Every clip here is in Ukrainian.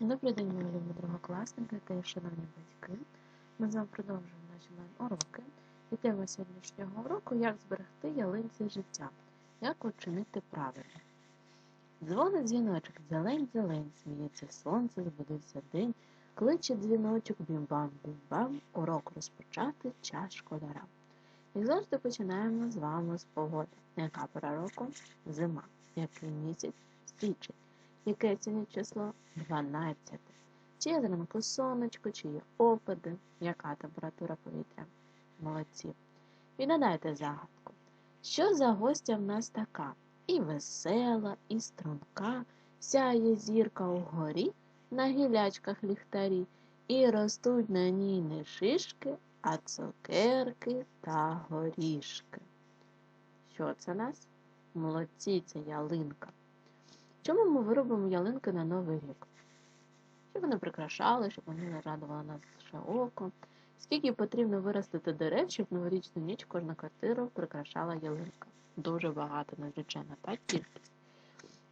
Добрий день, мої любі другокласники та шановні батьки. Ми з вами продовжуємо наші онлайн-уроки. І тема сьогоднішнього уроку як зберегти ялинці життя, як учинити правильно. Дзвонить дзвіночок, зелень, зелень, сміється сонце, збудився день, кличе дзвіночок, бім-бам, бім-бам, урок розпочати час школяра. І завжди починаємо з вами з погоди. Яка пора року? Зима. Який місяць? Січень. Яке сьогодні число? 12. Чи є зранку сонечко, чи є опади, яка температура повітря? Молодці. Відгадайте загадку. Що за гостя в нас така? І весела, і струнка, сяє зірка угорі, на гілячках ліхтарі, і ростуть на ній не шишки, а цукерки та горішки. Що це нас? Молодці, це ялинка. Чому ми виробимо ялинки на Новий рік? Щоб вони прикрашали, щоб вони радували наше око. Скільки потрібно виростити дерев, щоб новорічну ніч кожна квартира прикрашала ялинка? Дуже багато, надзвичайно, так кількість.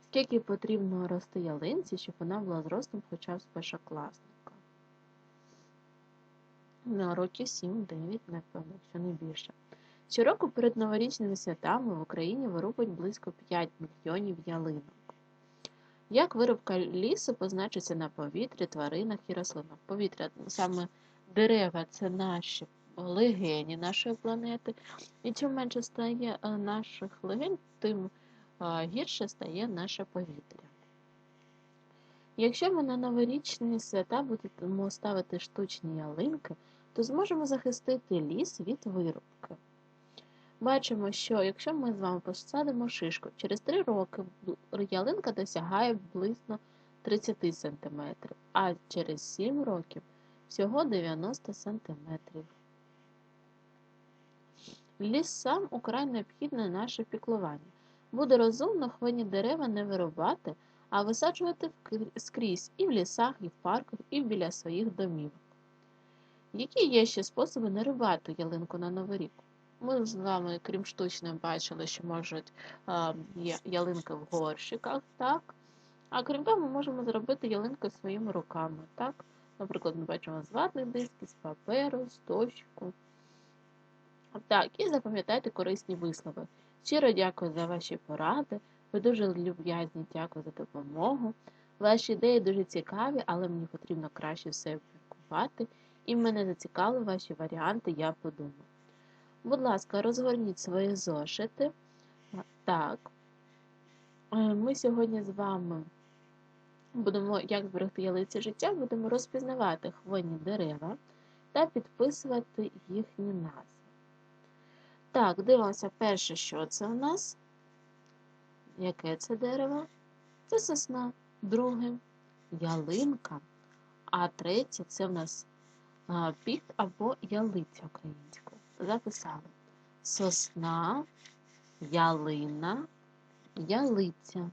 Скільки потрібно рости ялинці, щоб вона була зростом хоча б з першокласника? На років 7-9, напевно, якщо не більше. Щороку перед новорічними святами в Україні вирубать близько 5 мільйонів ялинок. Як виробка лісу позначиться на повітрі, тваринах і рослинах? Повітря саме дерева це наші легені нашої планети. І чим менше стає наших легень, тим гірше стає наше повітря. Якщо ми на новорічні свята будемо ставити штучні ялинки, то зможемо захистити ліс від вирубки. Бачимо, що якщо ми з вами посадимо шишку, через 3 роки ялинка досягає близько 30 см, а через 7 років всього 90 см. Лісам украй необхідне наше піклування. Буде розумно хвойні дерева не вирубати, а висаджувати скрізь і в лісах, і в парках, і біля своїх домівок. Які є ще способи не рубати ялинку на Новий рік? Ми з вами, крім штучної, бачили, що можуть є ялинки в горщиках, так? А крім того, ми можемо зробити ялинки своїми руками. так? Наприклад, ми бачимо з ватних дисків, з паперу, з дощику. Так, і запам'ятайте корисні вислови. Щиро дякую за ваші поради. Ви дуже люб'язні, дякую за допомогу. Ваші ідеї дуже цікаві, але мені потрібно краще все врахувати. І мене зацікавили ваші варіанти, я подумаю. Будь ласка, розгорніть свої зошити. Так, е, ми сьогодні з вами будемо, як зберегти ялиці життя, будемо розпізнавати хвойні дерева та підписувати їхні назви. Так, дивимося перше, що це у нас. Яке це дерево? Це сосна, друге ялинка, а третє це в нас пік або ялиця українською записали сосна, ялина, ялиця.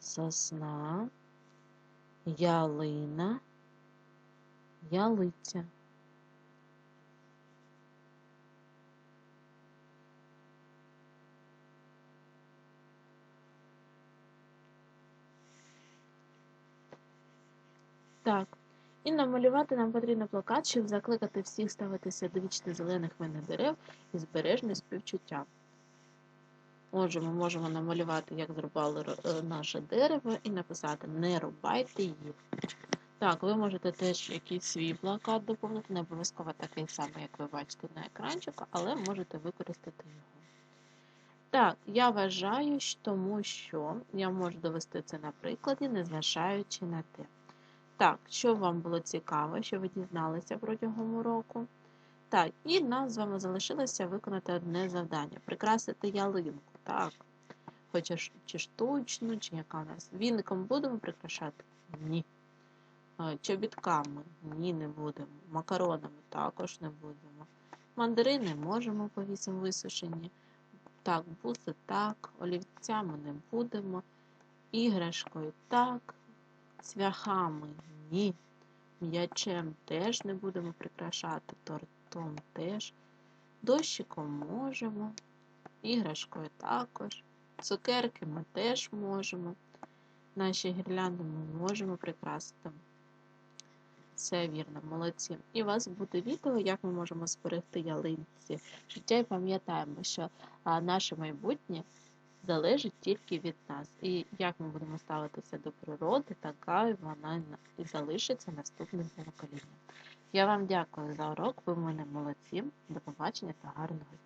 Сосна, ялина, ялиця. Так, і намалювати нам потрібно плакат, щоб закликати всіх ставитися до вічно зелених мене дерев і збережне співчуття. Отже, ми можемо намалювати, як зрубали е, наше дерево, і написати Не рубайте їх. Так, ви можете теж якийсь свій плакат доповнити, не обов'язково такий самий, як ви бачите на екранчику, але можете використати його. Так, я вважаю, тому що я можу довести це на прикладі, незважаючи на те. Так, що вам було цікаво, що ви дізналися протягом уроку? Так, і нам з вами залишилося виконати одне завдання прикрасити ялинку. Так. Хоча чи штучну, чи яка у нас. Віником будемо прикрашати? Ні. Чобітками? Ні, не будемо. Макаронами також не будемо. Мандарини можемо повісимо висушені. Так, буси так, олівцями не будемо. Іграшкою так. Цвяхами ні. М'ячем теж не будемо прикрашати, тортом теж. Дощиком можемо, іграшкою також. Цукерки ми теж можемо. наші гірлянди ми можемо прикрасити. Це вірно, молодці. І у вас буде відео, як ми можемо зберегти ялинці життя і пам'ятаємо, що наше майбутнє залежить тільки від нас. І як ми будемо ставитися до природи, така вона і залишиться наступним поколінням. Я вам дякую за урок, ви в мене молодці. До побачення та гарного дня.